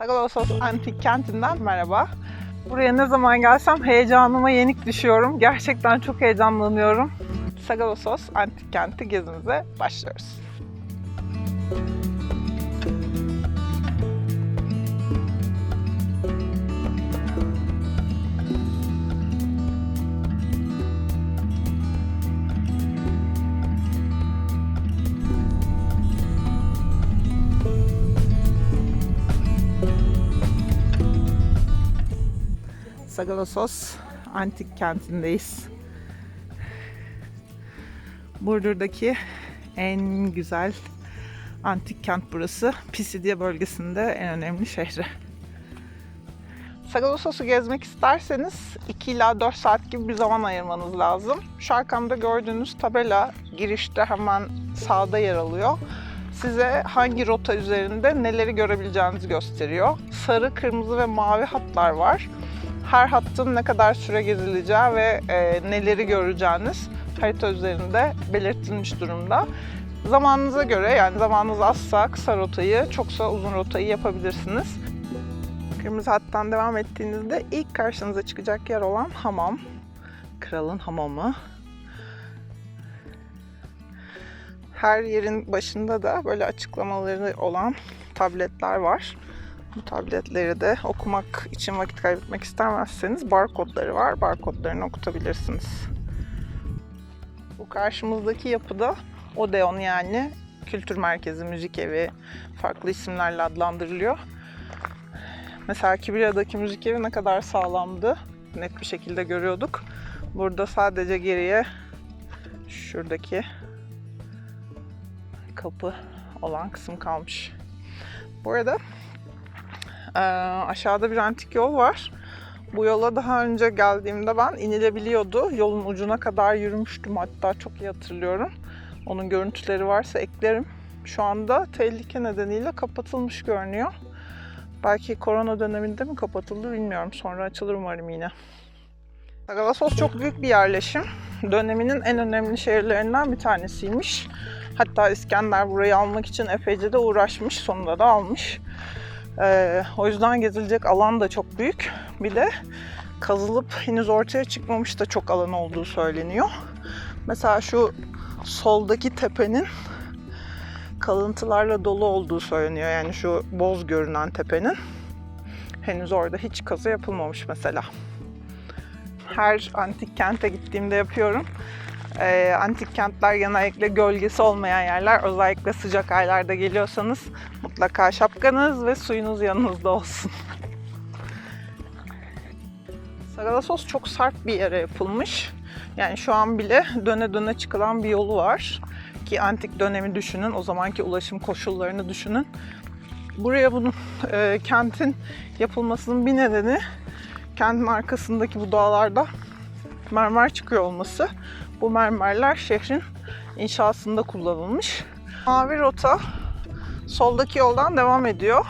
Agalassos Antik Kenti'nden merhaba. Buraya ne zaman gelsem heyecanıma yenik düşüyorum. Gerçekten çok heyecanlanıyorum. Sagalassos Antik Kenti gezimize başlıyoruz. Sagalassos Antik Kenti'ndeyiz. Burdur'daki en güzel antik kent burası. Pisidye bölgesinde en önemli şehri. Sagalassos'u gezmek isterseniz 2 ila 4 saat gibi bir zaman ayırmanız lazım. Şu arkamda gördüğünüz tabela girişte hemen sağda yer alıyor. Size hangi rota üzerinde neleri görebileceğinizi gösteriyor. Sarı, kırmızı ve mavi hatlar var her hattın ne kadar süre gezileceği ve e, neleri göreceğiniz harita üzerinde belirtilmiş durumda. Zamanınıza göre yani zamanınız azsa kısa rotayı, çoksa uzun rotayı yapabilirsiniz. Kırmızı hattan devam ettiğinizde ilk karşınıza çıkacak yer olan hamam. Kralın hamamı. Her yerin başında da böyle açıklamaları olan tabletler var. Bu tabletleri de okumak için vakit kaybetmek istemezseniz barkodları var. Barkodlarını okutabilirsiniz. Bu karşımızdaki yapıda Odeon yani kültür merkezi, müzik evi farklı isimlerle adlandırılıyor. Mesela Kibria'daki müzik evi ne kadar sağlamdı net bir şekilde görüyorduk. Burada sadece geriye şuradaki kapı olan kısım kalmış. Bu arada ee, aşağıda bir antik yol var. Bu yola daha önce geldiğimde ben inilebiliyordu. Yolun ucuna kadar yürümüştüm hatta çok iyi hatırlıyorum. Onun görüntüleri varsa eklerim. Şu anda tehlike nedeniyle kapatılmış görünüyor. Belki korona döneminde mi kapatıldı bilmiyorum. Sonra açılır umarım yine. Sagalassos çok büyük bir yerleşim. Döneminin en önemli şehirlerinden bir tanesiymiş. Hatta İskender burayı almak için epeyce de uğraşmış. Sonunda da almış. Ee, o yüzden gezilecek alan da çok büyük. Bir de kazılıp henüz ortaya çıkmamış da çok alan olduğu söyleniyor. Mesela şu soldaki tepenin kalıntılarla dolu olduğu söyleniyor. Yani şu boz görünen tepenin. Henüz orada hiç kazı yapılmamış mesela. Her antik kente gittiğimde yapıyorum. Ee, antik kentler genellikle gölgesi olmayan yerler. Özellikle sıcak aylarda geliyorsanız mutlaka şapkanız ve suyunuz yanınızda olsun. Sagalassos çok sert bir yere yapılmış. Yani şu an bile döne döne çıkılan bir yolu var. Ki antik dönemi düşünün, o zamanki ulaşım koşullarını düşünün. Buraya bunun e, kentin yapılmasının bir nedeni kentin arkasındaki bu dağlarda mermer çıkıyor olması. Bu mermerler şehrin inşasında kullanılmış. Mavi rota soldaki yoldan devam ediyor.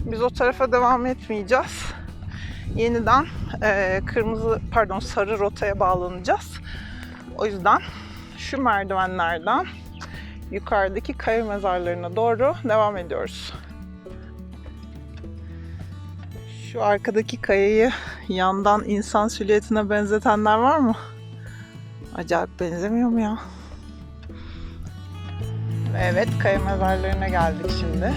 Biz o tarafa devam etmeyeceğiz. Yeniden e, kırmızı pardon sarı rotaya bağlanacağız. O yüzden şu merdivenlerden yukarıdaki kaya mezarlarına doğru devam ediyoruz. Şu arkadaki kayayı yandan insan silüetine benzetenler var mı? Acayip benzemiyor mu ya? Evet, kaya mezarlarına geldik şimdi.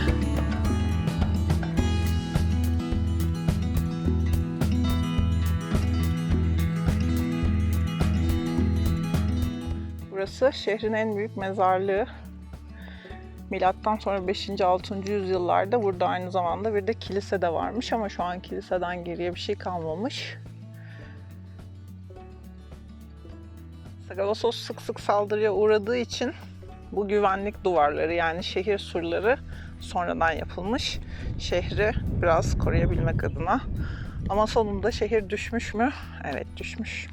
Burası şehrin en büyük mezarlığı. Milattan sonra 5. 6. yüzyıllarda burada aynı zamanda bir de kilise de varmış ama şu an kiliseden geriye bir şey kalmamış. Sagalassos sık sık saldırıya uğradığı için bu güvenlik duvarları yani şehir surları sonradan yapılmış. Şehri biraz koruyabilmek adına. Ama sonunda şehir düşmüş mü? Evet düşmüş.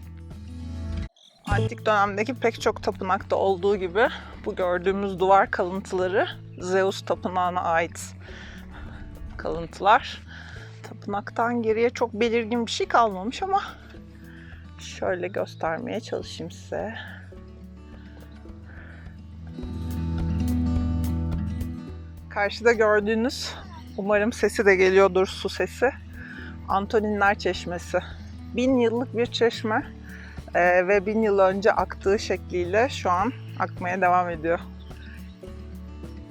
Antik dönemdeki pek çok tapınakta olduğu gibi bu gördüğümüz duvar kalıntıları Zeus tapınağına ait kalıntılar. Tapınaktan geriye çok belirgin bir şey kalmamış ama şöyle göstermeye çalışayım size. Karşıda gördüğünüz Umarım sesi de geliyordur su sesi. Antoninler Çeşmesi. Bin yıllık bir çeşme Ee, ve bin yıl önce aktığı şekliyle şu an akmaya devam ediyor.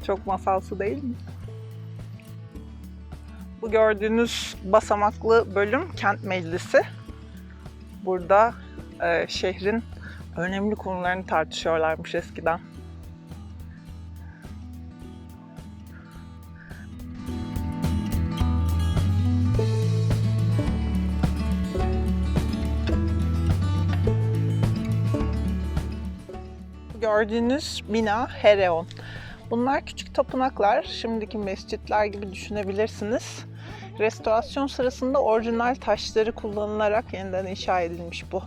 Çok masalsı değil mi? Bu gördüğünüz basamaklı bölüm kent meclisi. Burada e, şehrin önemli konularını tartışıyorlarmış eskiden. Gördüğünüz bina Hereon. Bunlar küçük tapınaklar, şimdiki mescitler gibi düşünebilirsiniz. Restorasyon sırasında orijinal taşları kullanılarak yeniden inşa edilmiş bu.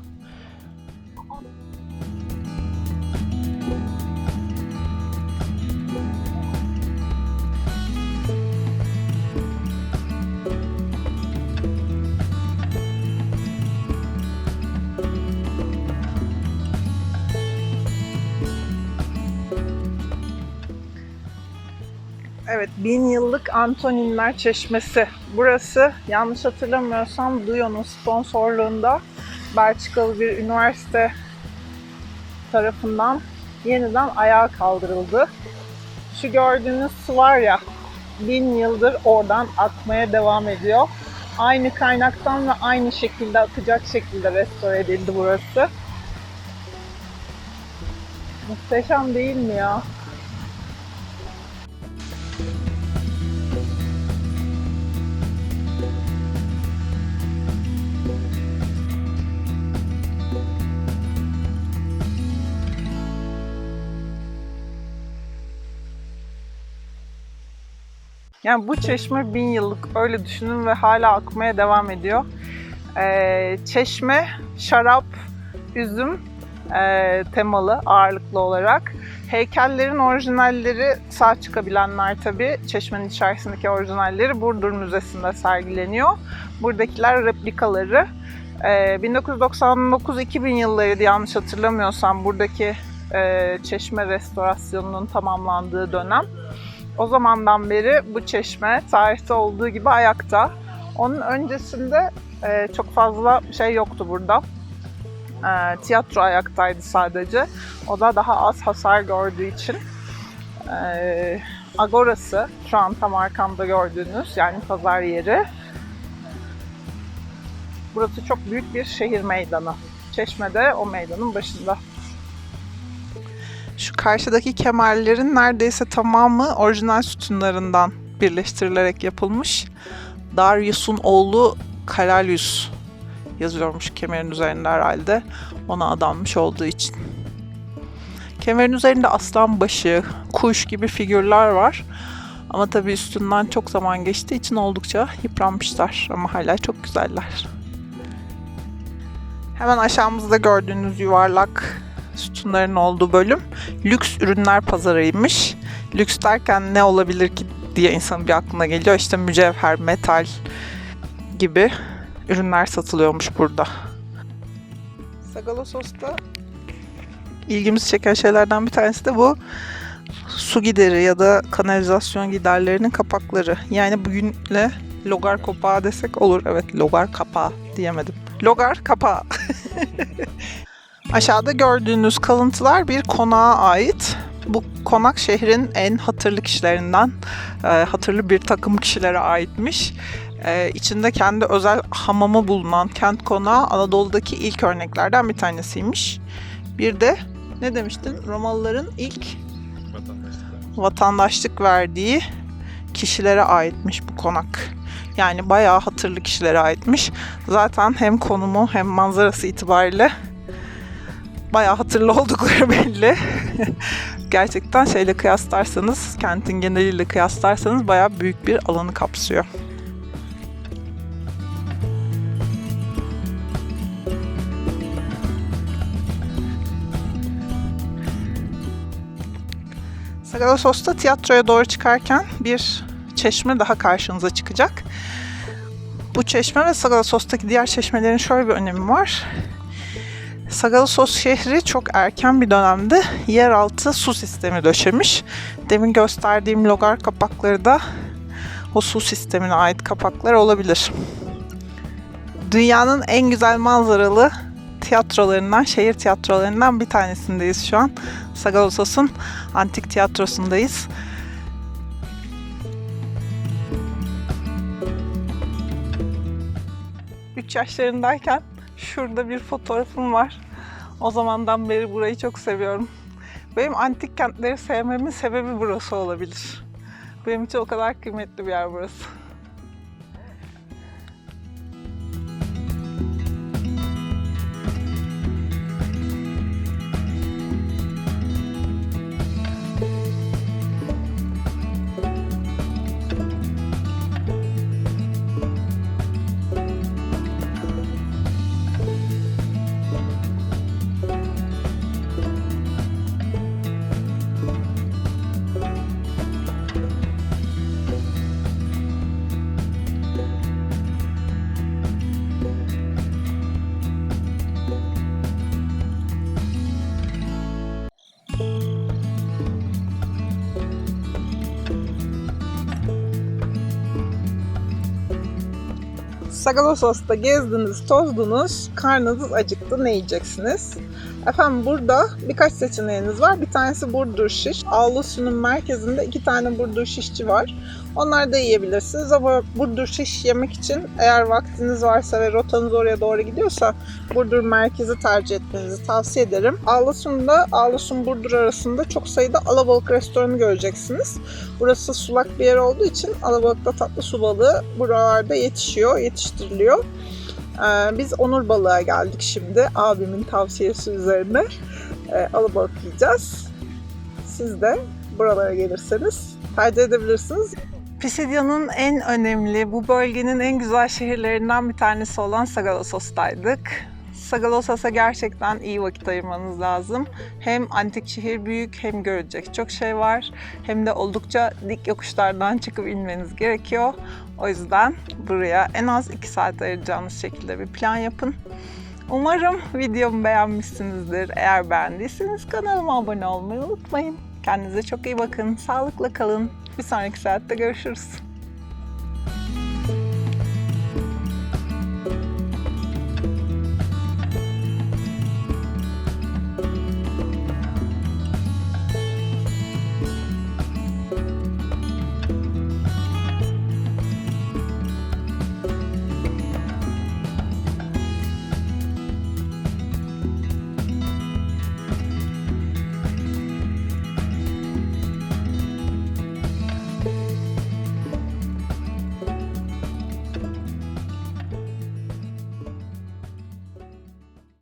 Evet, bin yıllık Antoninler Çeşmesi. Burası yanlış hatırlamıyorsam Duyo'nun sponsorluğunda Belçikalı bir üniversite tarafından yeniden ayağa kaldırıldı. Şu gördüğünüz su var ya, bin yıldır oradan akmaya devam ediyor. Aynı kaynaktan ve aynı şekilde akacak şekilde restore edildi burası. Muhteşem değil mi ya? Yani bu çeşme bin yıllık öyle düşünün ve hala akmaya devam ediyor. Ee, çeşme, şarap, üzüm e, temalı ağırlıklı olarak. Heykellerin orijinalleri sağ çıkabilenler tabii. Çeşmenin içerisindeki orijinalleri Burdur Müzesi'nde sergileniyor. Buradakiler replikaları. Ee, 1999-2000 yıllarıydı yanlış hatırlamıyorsam buradaki e, çeşme restorasyonunun tamamlandığı dönem. O zamandan beri bu çeşme tarihte olduğu gibi ayakta. Onun öncesinde e, çok fazla şey yoktu burada. E, tiyatro ayaktaydı sadece. O da daha az hasar gördüğü için. E, Agorası şu an tam arkamda gördüğünüz yani pazar yeri. Burası çok büyük bir şehir meydanı. Çeşme de o meydanın başında. Şu karşıdaki kemerlerin neredeyse tamamı orijinal sütunlarından birleştirilerek yapılmış. Darius'un oğlu Kalalius yazıyormuş kemerin üzerinde herhalde. Ona adanmış olduğu için. Kemerin üzerinde aslan başı, kuş gibi figürler var. Ama tabii üstünden çok zaman geçtiği için oldukça yıpranmışlar ama hala çok güzeller. Hemen aşağımızda gördüğünüz yuvarlak sütunların olduğu bölüm lüks ürünler pazarıymış. Lüks derken ne olabilir ki diye insanın bir aklına geliyor. İşte mücevher, metal gibi ürünler satılıyormuş burada. Sagalosos'ta ilgimizi çeken şeylerden bir tanesi de bu su gideri ya da kanalizasyon giderlerinin kapakları. Yani bugünle logar kapağı desek olur. Evet logar kapağı diyemedim. Logar kapağı. Aşağıda gördüğünüz kalıntılar bir konağa ait. Bu konak şehrin en hatırlı kişilerinden, e, hatırlı bir takım kişilere aitmiş. E, içinde kendi özel hamamı bulunan kent konağı Anadolu'daki ilk örneklerden bir tanesiymiş. Bir de ne demiştin? Romalıların ilk vatandaşlık verdiği kişilere aitmiş bu konak. Yani bayağı hatırlı kişilere aitmiş. Zaten hem konumu hem manzarası itibariyle bayağı hatırlı oldukları belli. Gerçekten şeyle kıyaslarsanız, kentin geneliyle kıyaslarsanız bayağı büyük bir alanı kapsıyor. Sagalassos'ta tiyatroya doğru çıkarken bir çeşme daha karşınıza çıkacak. Bu çeşme ve Sagalassos'taki diğer çeşmelerin şöyle bir önemi var. Sagalassos şehri çok erken bir dönemde yeraltı su sistemi döşemiş. Demin gösterdiğim logar kapakları da o su sistemine ait kapaklar olabilir. Dünyanın en güzel manzaralı tiyatrolarından, şehir tiyatrolarından bir tanesindeyiz şu an. Sagalassos'un antik tiyatrosundayız. 3 yaşlarındayken şurada bir fotoğrafım var. O zamandan beri burayı çok seviyorum. Benim antik kentleri sevmemin sebebi burası olabilir. Benim için o kadar kıymetli bir yer burası. Sagalassos'ta gezdiniz, tozdunuz, karnınız acıktı, ne yiyeceksiniz? Efendim burada birkaç seçeneğiniz var. Bir tanesi Burdur Şiş. Ağlusu'nun merkezinde iki tane Burdur Şişçi var. Onları da yiyebilirsiniz ama Burdur Şiş yemek için eğer vaktiniz varsa ve rotanız oraya doğru gidiyorsa Burdur merkezi tercih etmenizi tavsiye ederim. Ağlusu'nda Ağlusun Burdur arasında çok sayıda alabalık restoranı göreceksiniz. Burası sulak bir yer olduğu için alabalıkta tatlı su balığı buralarda yetişiyor, yetiştiriliyor. Ee, biz onur balığa geldik şimdi. Abimin tavsiyesi üzerine ee, alabalık yiyeceğiz. Siz de buralara gelirseniz tercih edebilirsiniz. Pisidia'nın en önemli, bu bölgenin en güzel şehirlerinden bir tanesi olan Sagalassos'taydık. Sagalassos'a gerçekten iyi vakit ayırmanız lazım. Hem antik şehir büyük hem görecek çok şey var. Hem de oldukça dik yokuşlardan çıkıp inmeniz gerekiyor. O yüzden buraya en az 2 saat ayıracağınız şekilde bir plan yapın. Umarım videomu beğenmişsinizdir. Eğer beğendiyseniz kanalıma abone olmayı unutmayın. Kendinize çok iyi bakın. Sağlıkla kalın. Bir sonraki saatte görüşürüz.